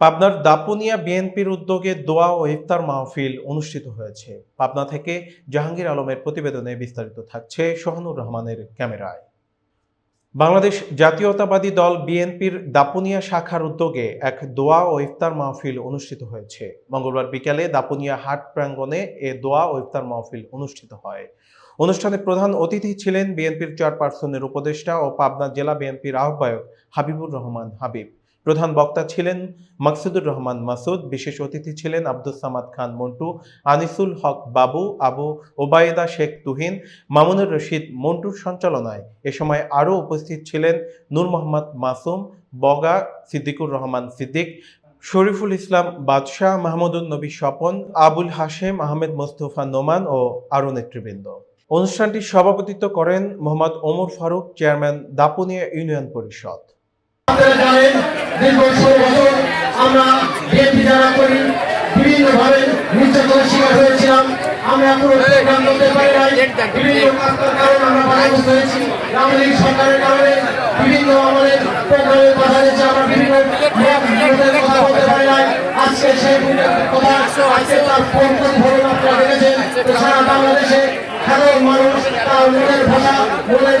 পাবনার দাপুনিয়া বিএনপির উদ্যোগে দোয়া ও ইফতার মাহফিল অনুষ্ঠিত হয়েছে। পাবনা থেকে জাহাঙ্গীর আলমের প্রতিবেদনে বিস্তারিত থাকছে সোহানুর রহমানের ক্যামেরায়। বাংলাদেশ জাতীয়তাবাদী দল বিএনপির দাপুনিয়া শাখার উদ্যোগে এক দোয়া ও ইফতার মাহফিল অনুষ্ঠিত হয়েছে। মঙ্গলবার বিকেলে দাপুনিয়া হাট প্রাঙ্গণে এ দোয়া ও ইফতার মাহফিল অনুষ্ঠিত হয়। অনুষ্ঠানে প্রধান অতিথি ছিলেন বিএনপির চেয়ারপারসনের উপদেষ্টা ও পাবনা জেলা বিএনপির আহ্বায়ক হাবিবুর রহমান হাবিব। প্রধান বক্তা ছিলেন মাকসুদুর রহমান মাসুদ, বিশেষ অতিথি ছিলেন আব্দুল সামাদ খান মন্টু, আনিসুল হক বাবু, আবু ওবায়েদা শেখ তুহিন, মামুনুর রশিদ মন্টুর সঞ্চালনায়। এ সময় আরও উপস্থিত ছিলেন নূর মোহাম্মদ মাসুম, বগা সিদ্দিকুর রহমান সিদ্দিক, শরীফুল ইসলাম বাদশাহ মাহমুদুল নবী স্বপন, আবুল হাশেম, আহমেদ মোস্তফা নোমান ও আরও নেতৃবৃন্দ। অনুষ্ঠানটি সভাপতিত্ব করেন মোহাম্মদ ওমর ফারুক, চেয়ারম্যান দাপুনিয়া ইউনিয়ন পরিষদ। দীর্ঘ ষোলো বছর আমরা বিএনপি যারা করি, বিভিন্নভাবে হয়েছিলাম। আমরা কোনো প্রোগ্রাম করতে পারি নাই। বিভিন্ন কারণে আমরা বাধাগ্রস্ত বিভিন্ন আমাদের প্রোগ্রামে বাধা দিয়েছে। আমরা সারা বাংলাদেশে সাধারণ মানুষ তার ভাষা, মনের